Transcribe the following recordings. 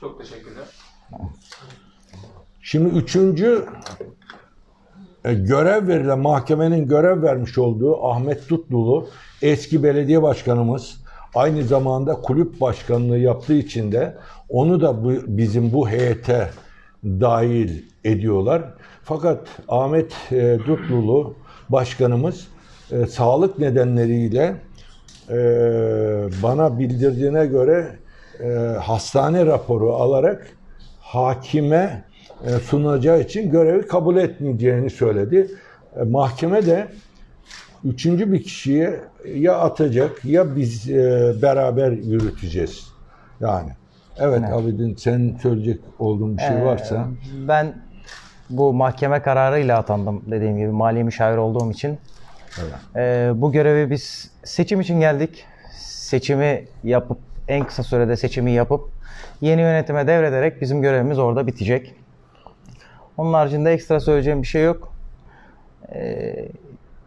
Çok teşekkürler. Şimdi üçüncü e, görev verilen mahkemenin görev vermiş olduğu Ahmet Tutlulu eski belediye başkanımız aynı zamanda kulüp başkanlığı yaptığı için de onu da bu, bizim bu heyete dahil ediyorlar. Fakat Ahmet e, Tutlulu başkanımız e, sağlık nedenleriyle e, bana bildirdiğine göre e, hastane raporu alarak hakime e, sunacağı için görevi kabul etmeyeceğini söyledi. E, Mahkeme de üçüncü bir kişiye ya atacak ya biz e, beraber yürüteceğiz. Yani. Evet, Evet. Abidin senin söyleyecek olduğun bir şey Ee, varsa. Ben bu mahkeme kararıyla atandım dediğim gibi mali müşavir olduğum için. Ee, bu görevi biz seçim için geldik. Seçimi yapıp en kısa sürede seçimi yapıp yeni yönetime devrederek bizim görevimiz orada bitecek. Onun haricinde ekstra söyleyeceğim bir şey yok. Ee,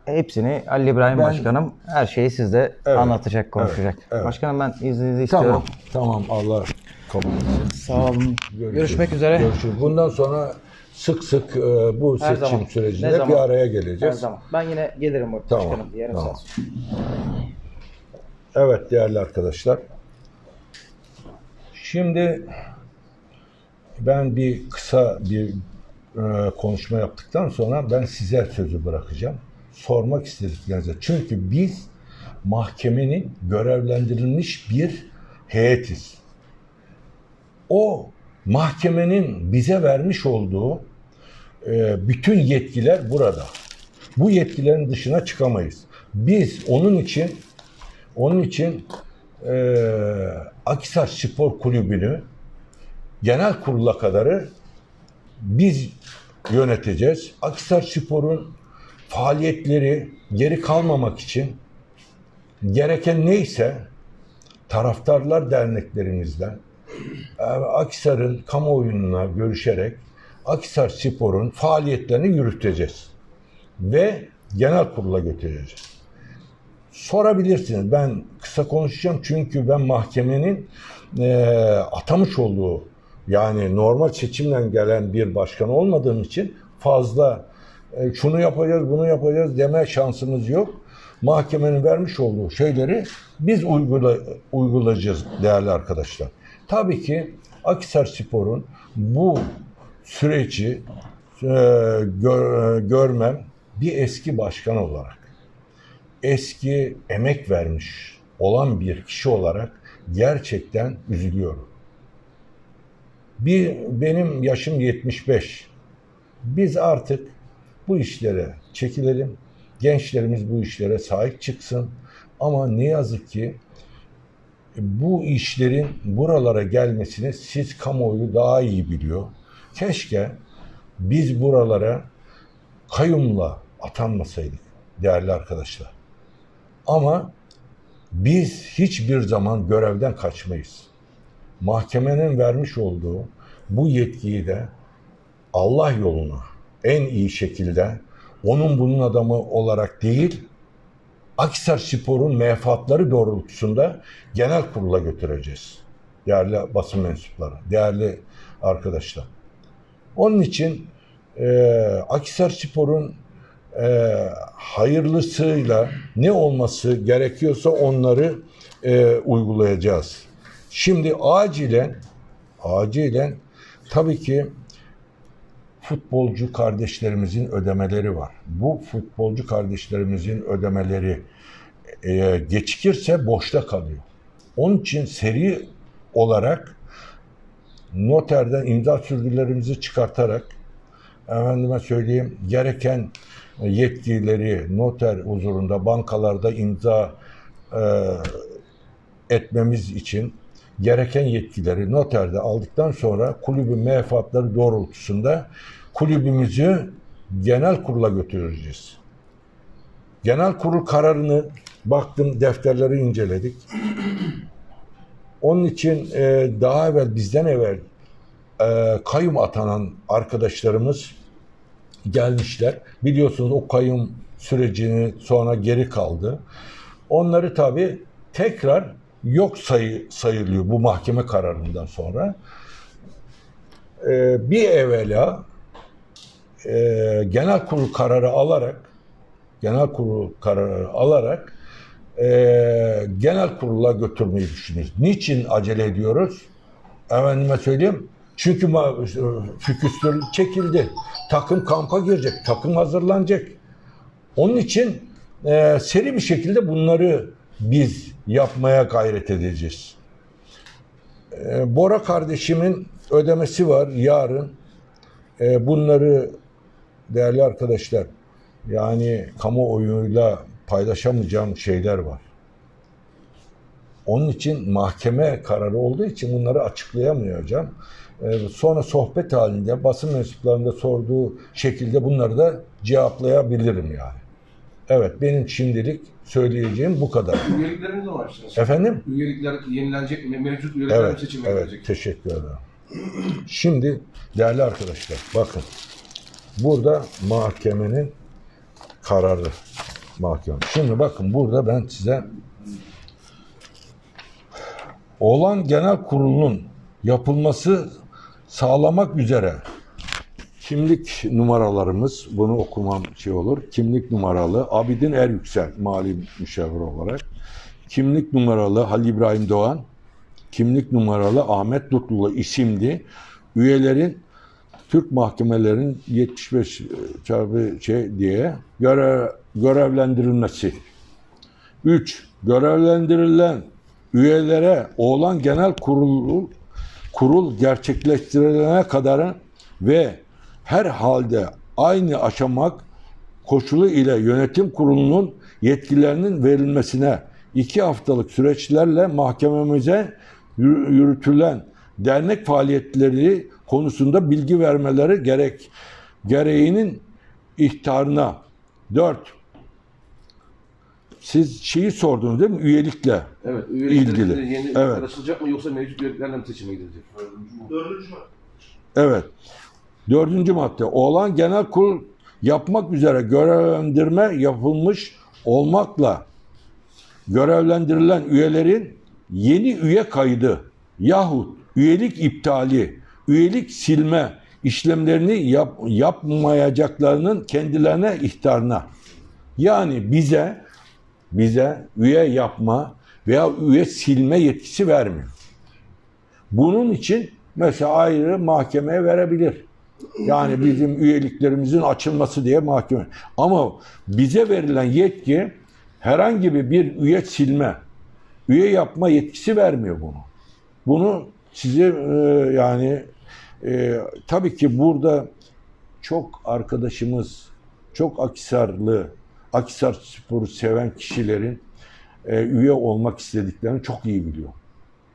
hepsini Ali İbrahim Ben- Başkanım her şeyi sizde Evet, anlatacak, konuşacak. evet, evet. Başkanım ben izninizi Tamam, istiyorum. tamam Allah kabul etsin. Sağ olun. Görüşürüz. Görüşmek üzere. Görüşürüz. Bundan sonra sık sık e, bu Her seçim zaman. sürecinde Ne bir zaman? araya Her geleceğiz. zaman. Ben yine gelirim Tamam, başkanım. Yarım tamam. saat. Evet değerli arkadaşlar. Şimdi ben bir kısa bir e, konuşma yaptıktan sonra ben size sözü bırakacağım. Sormak istediklerinize. Çünkü biz mahkemenin görevlendirilmiş bir heyetiz. O mahkemenin bize vermiş olduğu e, bütün yetkiler burada. Bu yetkilerin dışına çıkamayız. Biz onun için onun için eee Akisar Spor Kulübü'nü genel kurula kadarı biz yöneteceğiz. Akisar Spor'un faaliyetleri geri kalmamak için gereken neyse taraftarlar derneklerimizden e, Akisar'ın kamuoyuna görüşerek Akisar Spor'un faaliyetlerini yürüteceğiz. Ve genel kurula götüreceğiz. Sorabilirsiniz. Ben kısa konuşacağım çünkü ben mahkemenin e, atamış olduğu yani normal seçimden gelen bir başkan olmadığım için fazla e, şunu yapacağız, bunu yapacağız deme şansımız yok. Mahkemenin vermiş olduğu şeyleri biz uygula, uygulayacağız değerli arkadaşlar. Tabii ki Akisar Spor'un bu süreci e, gör- görmem bir eski başkan olarak eski emek vermiş olan bir kişi olarak gerçekten üzülüyorum. Bir benim yaşım 75. Biz artık bu işlere çekilelim. Gençlerimiz bu işlere sahip çıksın. Ama ne yazık ki bu işlerin buralara gelmesini siz kamuoyu daha iyi biliyor. Keşke biz buralara kayyumla atanmasaydık değerli arkadaşlar. Ama biz hiçbir zaman görevden kaçmayız. Mahkemenin vermiş olduğu bu yetkiyi de Allah yoluna en iyi şekilde onun bunun adamı olarak değil, Akisar Spor'un menfaatları doğrultusunda genel kurula götüreceğiz. Değerli basın mensupları, değerli arkadaşlar. Onun için e, Akisar Spor'un e, hayırlısıyla ne olması gerekiyorsa onları e, uygulayacağız. Şimdi acilen acilen tabii ki futbolcu kardeşlerimizin ödemeleri var. Bu futbolcu kardeşlerimizin ödemeleri e, geçikirse boşta kalıyor. Onun için seri olarak noterden imza sürdülerimizi çıkartarak efendime söyleyeyim gereken yetkileri noter huzurunda bankalarda imza e, etmemiz için gereken yetkileri noterde aldıktan sonra kulübün menfaatları doğrultusunda kulübümüzü genel kurula götüreceğiz. Genel kurul kararını baktım defterleri inceledik. Onun için e, daha evvel bizden evvel e, kayyum atanan arkadaşlarımız gelmişler. Biliyorsunuz o kayyum sürecini sonra geri kaldı. Onları tabii tekrar yok sayı, sayılıyor bu mahkeme kararından sonra. e, bir evvela e, genel kurul kararı alarak genel kurul kararı alarak e, genel kurula götürmeyi düşünüyoruz. Niçin acele ediyoruz? Efendime söyleyeyim. Çünkü fikstür çekildi. Takım kampa girecek. Takım hazırlanacak. Onun için e, seri bir şekilde bunları biz yapmaya gayret edeceğiz. E, Bora kardeşimin ödemesi var yarın. E, bunları değerli arkadaşlar yani kamuoyuyla paylaşamayacağım şeyler var. Onun için mahkeme kararı olduğu için bunları açıklayamayacağım. Ee, Sonra sohbet halinde basın mensuplarında sorduğu şekilde bunları da cevaplayabilirim yani. Evet benim şimdilik söyleyeceğim bu kadar. Üyeliklerin ne zaman açtınız? Efendim? Üyelikler yenilenecek mi? Mevcut üyelikler mi Evet, seçime evet girecek? teşekkür ederim. Şimdi değerli arkadaşlar bakın. Burada mahkemenin kararı. Mahkeme. Şimdi bakın burada ben size olan genel kurulunun yapılması sağlamak üzere kimlik numaralarımız bunu okumam şey olur. Kimlik numaralı Abidin Er Yüksel mali müşavir olarak. Kimlik numaralı Halil İbrahim Doğan, kimlik numaralı Ahmet Dutlulu isimli üyelerin Türk mahkemelerin 75 çarpı şey diye görev, görevlendirilmesi. 3. Görevlendirilen üyelere olan genel kurul kurul gerçekleştirilene kadar ve her halde aynı aşamak koşulu ile yönetim kurulunun yetkilerinin verilmesine iki haftalık süreçlerle mahkememize yürü- yürütülen dernek faaliyetleri konusunda bilgi vermeleri gerek gereğinin ihtarına. 4. Siz şeyi sordunuz değil mi? Üyelikle. Evet. Üyelikler İlgili. yeni Evet. açılacak mı yoksa mevcut üyeliklerle mi seçime gidilecek? Evet. Dördüncü madde. Olan genel kurul yapmak üzere görevlendirme yapılmış olmakla görevlendirilen üyelerin yeni üye kaydı yahut üyelik iptali, üyelik silme işlemlerini yap, yapmayacaklarının kendilerine ihtarına. Yani bize bize üye yapma veya üye silme yetkisi vermiyor. Bunun için mesela ayrı mahkemeye verebilir. Yani bizim üyeliklerimizin açılması diye mahkeme. Ama bize verilen yetki herhangi bir üye silme, üye yapma yetkisi vermiyor bunu. Bunu size e, yani e, tabii ki burada çok arkadaşımız, çok Akisarlı, Akisar sporu seven kişilerin e, üye olmak istediklerini çok iyi biliyor.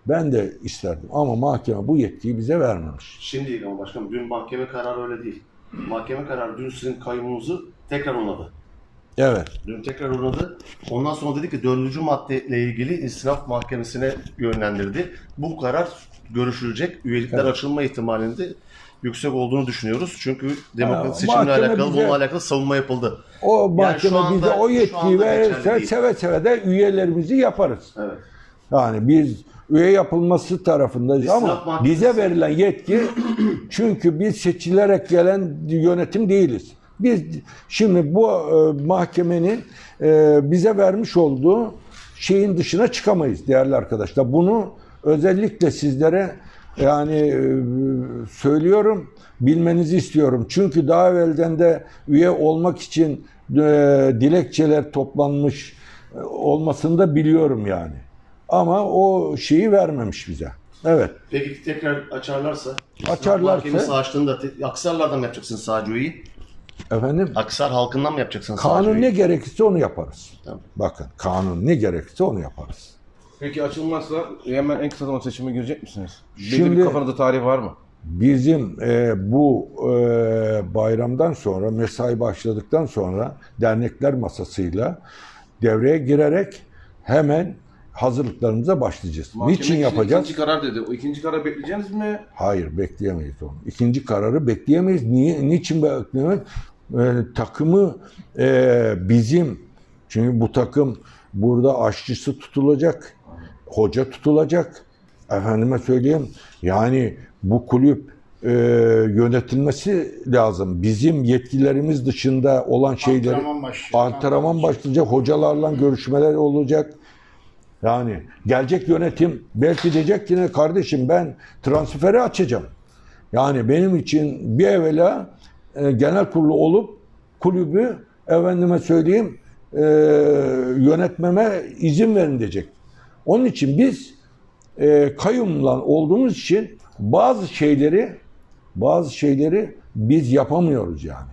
Ben de isterdim ama mahkeme bu yetkiyi bize vermemiş. Şimdi değil ama başkanım dün mahkeme kararı öyle değil. Mahkeme kararı dün sizin kayyumunuzu tekrar onadı. Evet. Dün tekrar onadı. Ondan sonra dedi ki dördüncü maddeyle ilgili istinaf mahkemesine yönlendirdi. Bu karar görüşülecek. Üyelikler Evet. açılma ihtimalinde yüksek olduğunu düşünüyoruz. Çünkü demokratik Ha, seçimle alakalı bize- bununla alakalı savunma yapıldı. O mahkeme anda- bize o yetkiyi verirse seve seve de üyelerimizi yaparız. Evet. Yani biz üye yapılması tarafındayız İstinaf ama mahkemesi- bize verilen yetki çünkü biz seçilerek gelen yönetim değiliz. Biz şimdi bu e, mahkemenin e, bize vermiş olduğu şeyin dışına çıkamayız değerli arkadaşlar. Bunu özellikle sizlere yani e, söylüyorum, bilmenizi istiyorum. Çünkü daha evvelden de üye olmak için e, dilekçeler toplanmış e, olmasını da biliyorum yani. Ama o şeyi vermemiş bize. Evet. Peki tekrar açarlarsa? Açarlarsa- açtığında te- Aksarlardan mı yapacaksınız sadece üyeyi? Efendim Aksar halkından mı yapacaksınız sadece kanun ne üyeyi? gerekirse onu yaparız. Tamam. Bakın kanun ne gerekirse onu yaparız. Peki açılmazsa hemen en kısa zamanda seçime girecek misiniz? Şimdi- bir kafanızda tarih var mı? Bizim e, bu e, bayramdan sonra mesai başladıktan sonra dernekler masasıyla devreye girerek hemen hazırlıklarımıza başlayacağız. Niçin için yapacağız? İkinci karar dedi. O ikinci karar bekleyeceğiniz mi? Hayır bekleyemeyiz onu. İkinci kararı bekleyemeyiz. Niye? Niçin bekleyemeyiz? Ee, takımı e, bizim çünkü bu takım burada aşçısı tutulacak, hoca tutulacak. Efendime söyleyeyim yani bu kulüp e, yönetilmesi lazım. Bizim yetkilerimiz dışında olan şeyleri Antrenman başlayacak, hocalarla görüşmeler olacak. Yani gelecek yönetim belki diyecek ki ne kardeşim ben transferi açacağım. Yani benim için bir evvela e, genel kurulu olup kulübü efendime söyleyeyim e, yönetmeme izin verin diyecek. Onun için biz e, kayyumla olduğumuz için bazı şeyleri bazı şeyleri biz yapamıyoruz yani.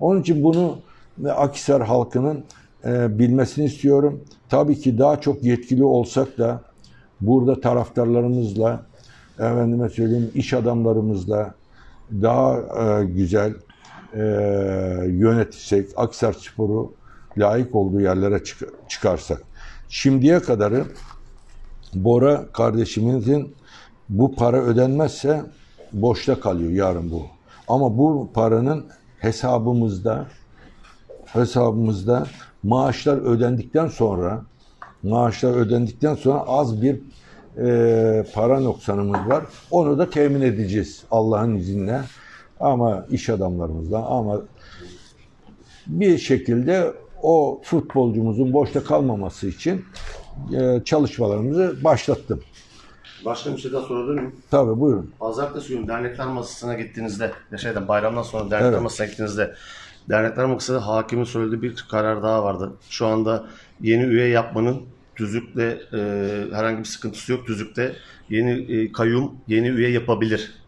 Onun için bunu ve Akhisar halkının e, bilmesini istiyorum. Tabii ki daha çok yetkili olsak da burada taraftarlarımızla, efendime söyleyeyim iş adamlarımızla daha e, güzel e, yönetirsek, Akhisar Spor'u layık olduğu yerlere çık- çıkarsak. Şimdiye kadarı Bora kardeşimizin bu para ödenmezse boşta kalıyor yarın bu. Ama bu paranın hesabımızda hesabımızda maaşlar ödendikten sonra maaşlar ödendikten sonra az bir e, para noksanımız var. Onu da temin edeceğiz Allah'ın izniyle. Ama iş adamlarımızla ama bir şekilde o futbolcumuzun boşta kalmaması için e, çalışmalarımızı başlattım. Başka bir şey daha sorabilir miyim? Tabii buyurun. Pazartesi günü dernekler masasına gittiğinizde, ya şeyden bayramdan sonra dernekler Evet. masasına gittiğinizde dernekler masasında hakimin söylediği bir karar daha vardı. Şu anda yeni üye yapmanın tüzükle e, herhangi bir sıkıntısı yok. Tüzükte yeni e, kayyum yeni üye yapabilir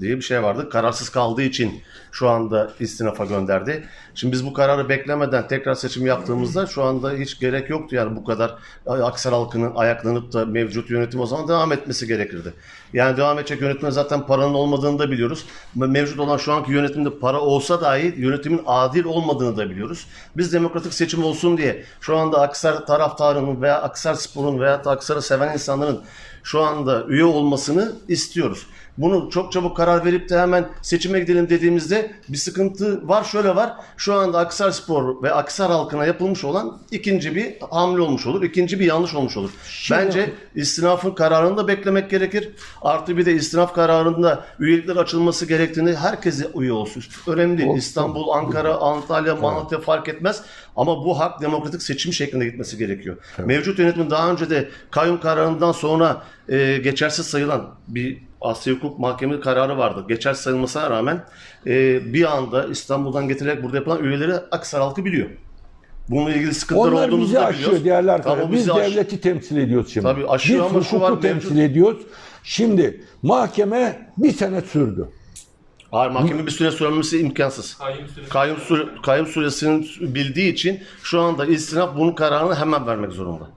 diye bir şey vardı. Kararsız kaldığı için şu anda istinafa gönderdi. Şimdi biz bu kararı beklemeden tekrar seçim yaptığımızda şu anda hiç gerek yoktu yani bu kadar Aksar halkının ayaklanıp da mevcut yönetim o zaman devam etmesi gerekirdi. Yani devam edecek yönetmen zaten paranın olmadığını da biliyoruz. Mevcut olan şu anki yönetimde para olsa dahi yönetimin adil olmadığını da biliyoruz. Biz demokratik seçim olsun diye şu anda Aksar taraftarının veya Aksar sporun veya Aksar'ı seven insanların şu anda üye olmasını istiyoruz. Bunu çok çabuk karar verip de hemen seçime gidelim dediğimizde bir sıkıntı var şöyle var. Şu anda Aksar Spor ve Aksar halkına yapılmış olan ikinci bir hamle olmuş olur. ikinci bir yanlış olmuş olur. Bence istinafın kararını da beklemek gerekir. Artı bir de istinaf kararında üyelikler açılması gerektiğini herkese üye olsun. Önemli değil. İstanbul, Ankara, Antalya, Malatya fark etmez. Ama bu hak demokratik seçim şeklinde gitmesi gerekiyor. Mevcut yönetimin daha önce de kayyum kararından sonra e, geçersiz sayılan bir Asya Hukuk Mahkemesi kararı vardı. Geçersiz sayılmasına rağmen e, bir anda İstanbul'dan getirilerek burada yapılan üyeleri Aksar halkı biliyor. Bununla ilgili sıkıntılar Onlar olduğumuzu bizi da aşıyor biliyoruz. değerli Tamam, arkadaşlar. o Biz bizi aş- devleti temsil ediyoruz şimdi. Tabii aşıyor Biz ama şu var, temsil mevcut- ediyoruz. Şimdi mahkeme bir sene sürdü. Hayır mahkeme bir süre sürmesi imkansız. Kayyum, süre, kayyum süresini bildiği için şu anda istinaf bunun kararını hemen vermek zorunda.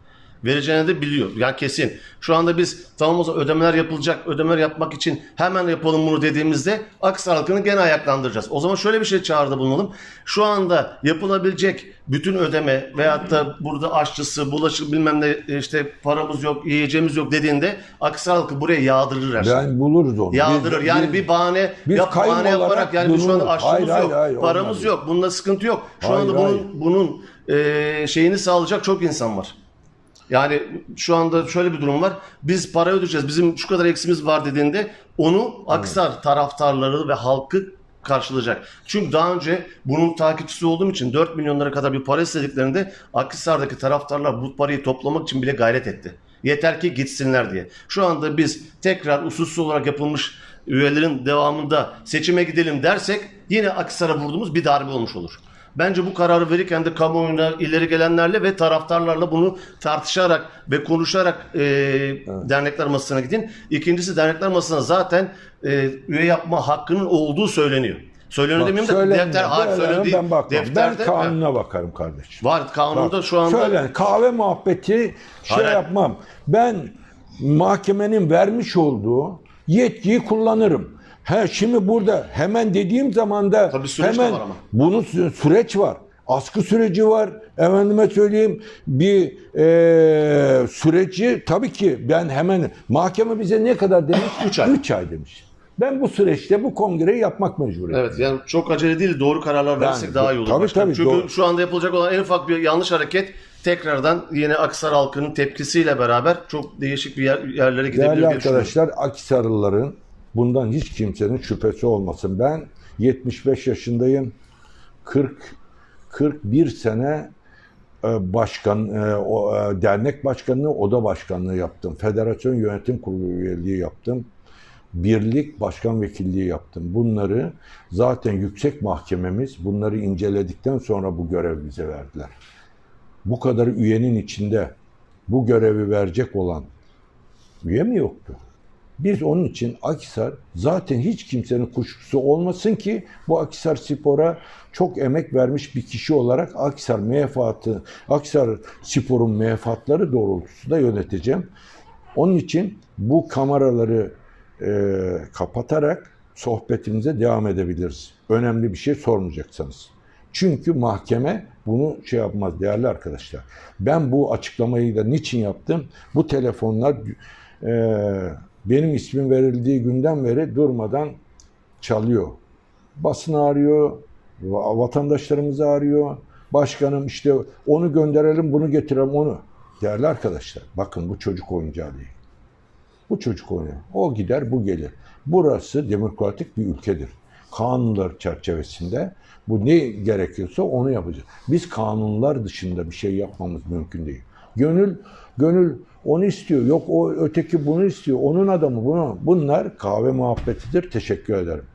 Vereceğini de biliyor. Yani kesin. Şu anda biz tamam o zaman ödemeler yapılacak. Ödemeler yapmak için hemen yapalım bunu dediğimizde Aksar halkını gene ayaklandıracağız. O zaman şöyle bir şey çağrıda bulunalım. Şu anda yapılabilecek bütün ödeme veyahut da burada aşçısı, bulaşık bilmem ne işte paramız yok, yiyeceğimiz yok dediğinde Aksar halkı buraya yağdırır her şeyi. Ben buluruz onu. Yağdırır. Biz- yani biz- bir bahane biz yap, bahane yaparak yani biz şu anda aşçımız Hayır, yok, hayır, hayır, paramız yok. Bunda sıkıntı yok. Şu Hayır, anda bunun hayır. bunun e, şeyini sağlayacak çok insan var. Yani şu anda şöyle bir durum var. Biz para ödeyeceğiz. Bizim şu kadar eksimiz var dediğinde onu Aksar taraftarları ve halkı karşılayacak. Çünkü daha önce bunun takipçisi olduğum için 4 milyonlara kadar bir para istediklerinde Akhisar'daki taraftarlar bu parayı toplamak için bile gayret etti. Yeter ki gitsinler diye. Şu anda biz tekrar usulsüz olarak yapılmış üyelerin devamında seçime gidelim dersek yine Akhisar'a vurduğumuz bir darbe olmuş olur. Bence bu kararı verirken de kamuoyuna ileri gelenlerle ve taraftarlarla bunu tartışarak ve konuşarak e, dernekler masasına gidin. İkincisi dernekler masasına zaten e, üye yapma hakkının olduğu söyleniyor. Söyleniyor demeyeyim de defter, hayır söylediği ben bakmam. Ben defterde kanuna bakarım kardeşim. var kanunda Bak, şu anda Söylen kahve muhabbeti şey Hayır. yapmam. Ben mahkemenin vermiş olduğu yetkiyi kullanırım. He, şimdi burada hemen dediğim zaman da Tabii süreç de hemen var ama. bunun sü- süreç var. Askı süreci var. Efendime söyleyeyim bir e, süreci tabii ki ben hemen mahkeme bize ne kadar demiş? Üç ay. 3 ay demiş. Ben bu süreçte bu kongreyi yapmak mecburiyim. Evet yani çok acele değil doğru kararlar Yani, daha iyi olur. tabii, başkanım. tabii, Çünkü doğru. şu anda yapılacak olan en ufak bir yanlış hareket tekrardan yine Aksar halkının tepkisiyle beraber çok değişik bir yer, yerlere gidebilir Değerli diye arkadaşlar Akisarlıların Bundan hiç kimsenin şüphesi olmasın. Ben 75 yaşındayım. 40 41 sene e, başkan e, e, dernek başkanlığı, oda başkanlığı yaptım. Federasyon yönetim kurulu üyeliği yaptım. Birlik başkan vekilliği yaptım. Bunları zaten yüksek mahkememiz bunları inceledikten sonra bu görev bize verdiler. Bu kadar üyenin içinde bu görevi verecek olan üye mi yoktu? Biz onun için Akisar zaten hiç kimsenin kuşkusu olmasın ki bu Akisar Spor'a çok emek vermiş bir kişi olarak Akisar menfaatı, Akisar Spor'un menfaatları doğrultusunda yöneteceğim. Onun için bu kameraları e, kapatarak sohbetimize devam edebiliriz. Önemli bir şey sormayacaksanız. Çünkü mahkeme bunu şey yapmaz değerli arkadaşlar. Ben bu açıklamayı da niçin yaptım? Bu telefonlar e, benim ismim verildiği günden beri durmadan çalıyor. Basın arıyor, va- vatandaşlarımızı arıyor. Başkanım işte onu gönderelim, bunu getirelim, onu. Değerli arkadaşlar, bakın bu çocuk oyuncağı değil. Bu çocuk oynuyor. O gider, bu gelir. Burası demokratik bir ülkedir. Kanunlar çerçevesinde bu ne gerekiyorsa onu yapacağız. Biz kanunlar dışında bir şey yapmamız mümkün değil. Gönül gönül onu istiyor. Yok o öteki bunu istiyor. Onun adamı bunu. Bunlar kahve muhabbetidir. Teşekkür ederim.